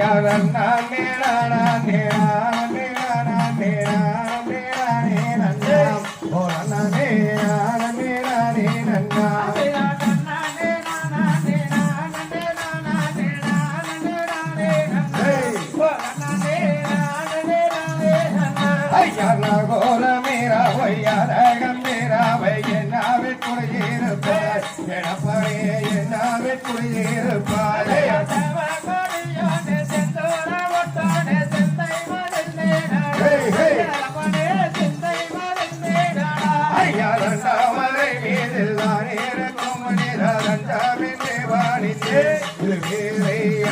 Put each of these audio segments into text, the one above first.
யாரண்ணா மேலானா தேடான மேலானா தேடான மேலானே நன்னா ஓ அண்ணனே யார மேலானே நன்னா ஐயா கோல மேரா வையா ரகம் மேரா வையா நாவே குறையிருப்பார் எனப்பறையே நாவே குறையிருப்பார்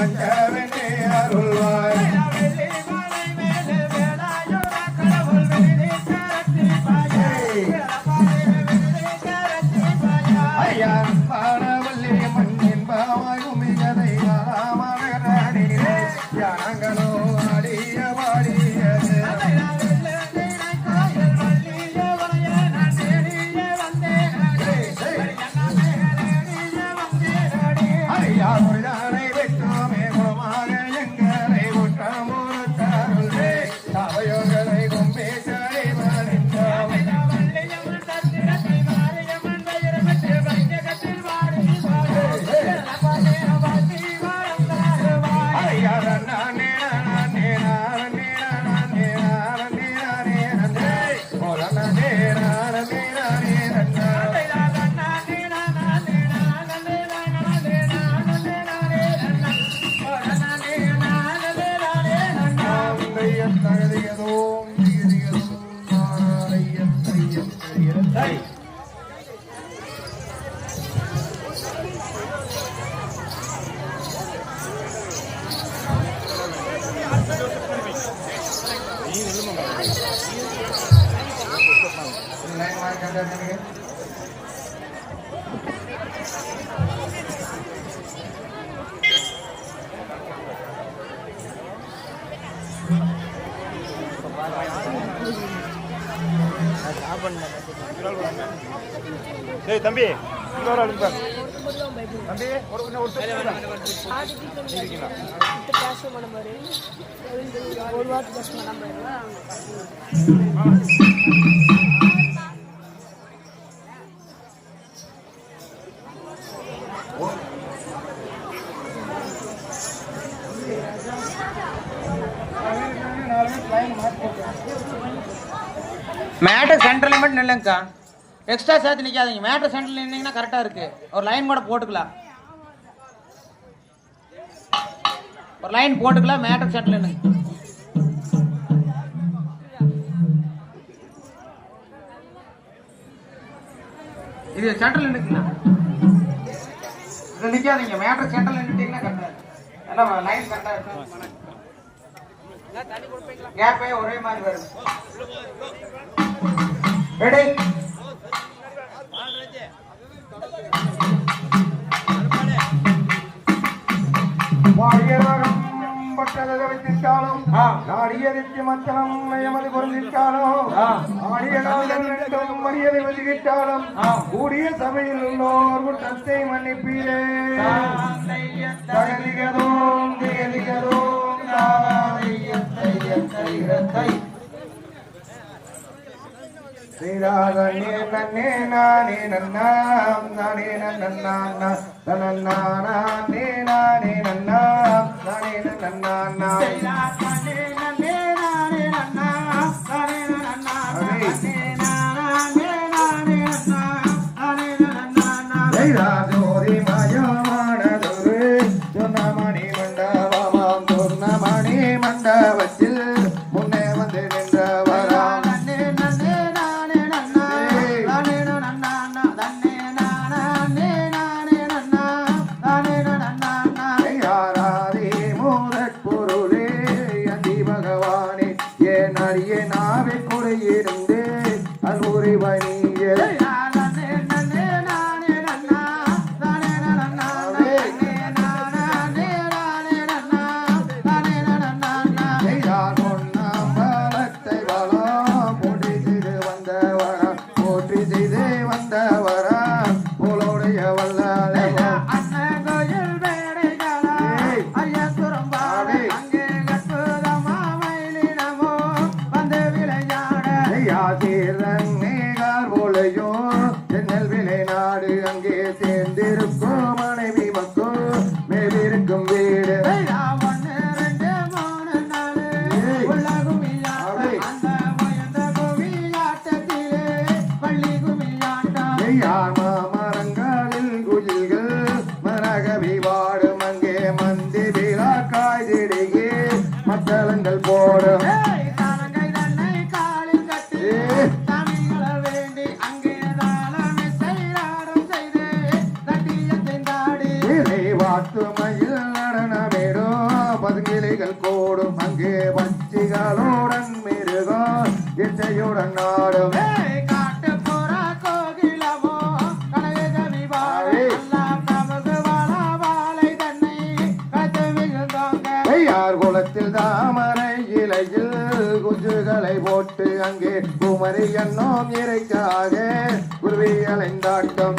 Yeah. டேய் தம்பி இங்க வர அனுப்ப தம்பி ஒரு கொஞ்சம் ஒரு step இருக்கீங்களா? ஒரு வாரத்துக்கு பஸ் பண்ணாம மேட்டை சென்டர்ல மட்டும் நில்லுங்கக்கா எக்ஸ்ட்ரா சேர்த்து நிற்காதீங்க மேட்ரு சென்டர்ல நின்னீங்கன்னா கரெக்டாக இருக்குது ஒரு லைன் கூட போட்டுக்கலாம். ஒரு லைன் போட்டுக்கலாம் மேட்டர் சென்டர்ல நின்று இது சென்டர்ல நிற்கலாம் இது நிற்காதீங்க மேட்ரு சென்டர்ல நின்றுட்டீங்கன்னா கரெக்டாக எல்லாம் லைன் கரெக்டாக இருக்கும் கேப்பே ஒரே மாதிரி வரும். ரெடி ஆ. நாடியதிற்கு மத்தனம் எமது பொருந்திருக்காலும் ஆ. ஆடியனாலும் வேண்டும் மரியாதை வதிவிட்டாலும் ஆ. கூடிய சபையில் உள்ளோர் குற்றத்தை மன்னிப்பீரே தகதிகதோம் திகதிகதோம் நாராயத்தை శ్రీరాగణే నన్నే నానే నన్నా నానే నన్నా నన్నా 耶。தாமரை இலையில் குஞ்சுகளை போட்டு அங்கே குமரி எண்ணோம் இறைக்காக குருவி அலைந்தாட்டம்.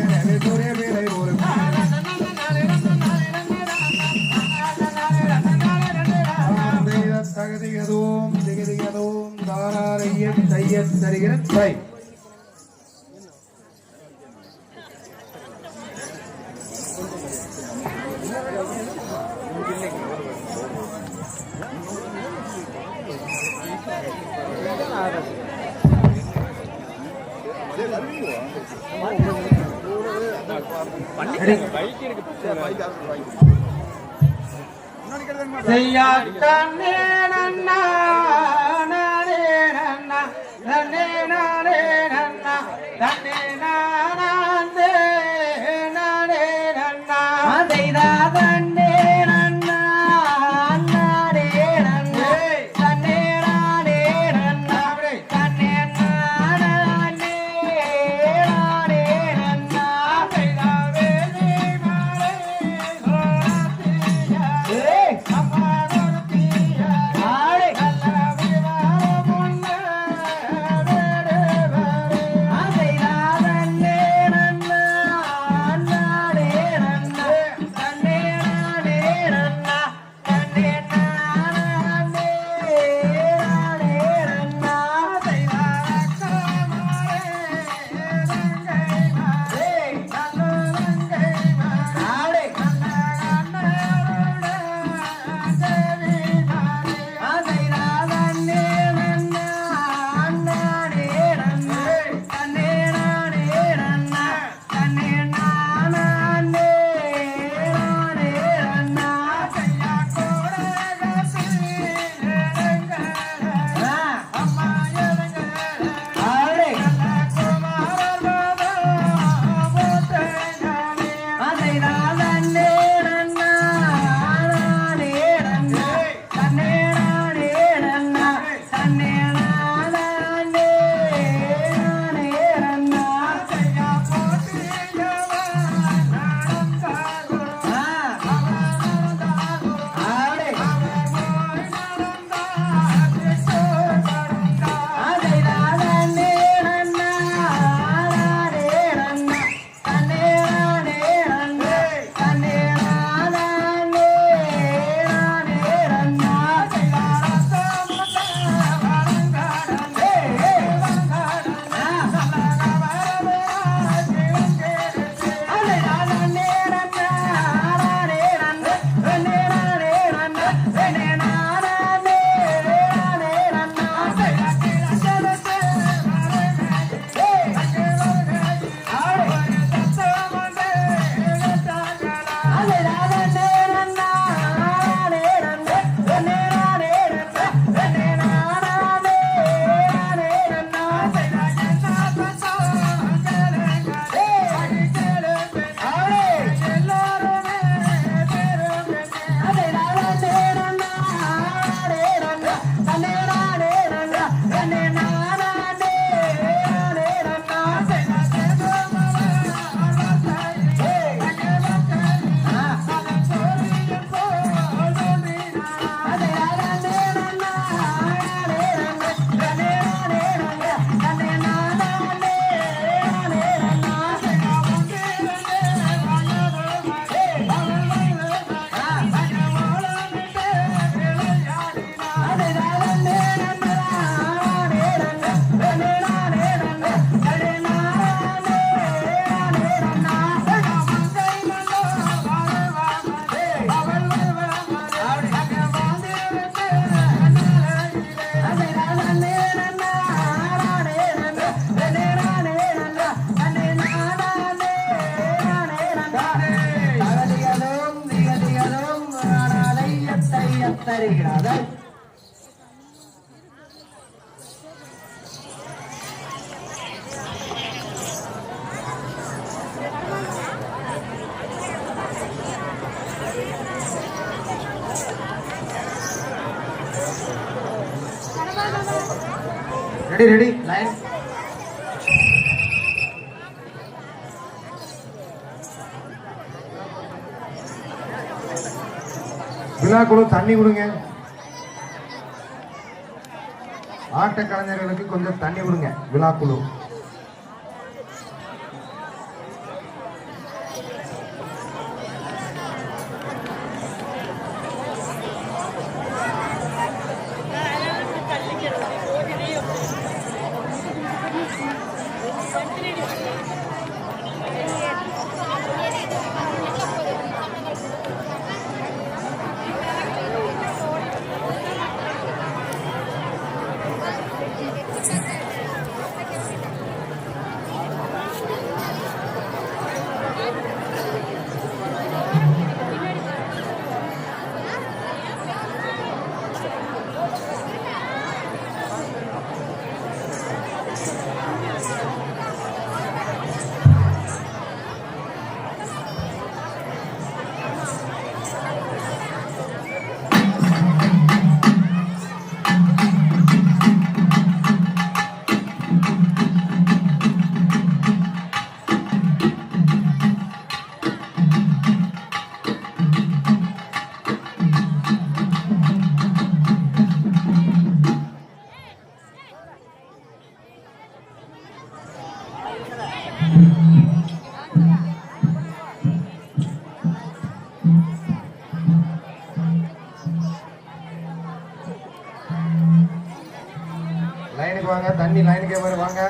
திகதியதும் தைய தருகிற தை. செய்யா தன்னே நன்னா. நன்னா தன்னே நானே நன்னா தருகிறார்கள் ரெடி ரெடி விழாக்குழு தண்ணி கொடுங்க ஆட்ட கலைஞர்களுக்கு கொஞ்சம் தண்ணி கொடுங்க விழாக்குழு. வாங்க தண்ணி லைனுக்கே மாதிரி வாங்க.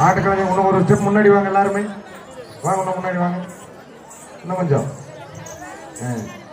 ஆட்டுக்கலைஞர் இன்னும் ஒரு ஸ்டெப் முன்னாடி வாங்க எல்லாருமே வாங்க இன்னும் முன்னாடி வாங்க இன்னும் கொஞ்சம் ஆ. Thank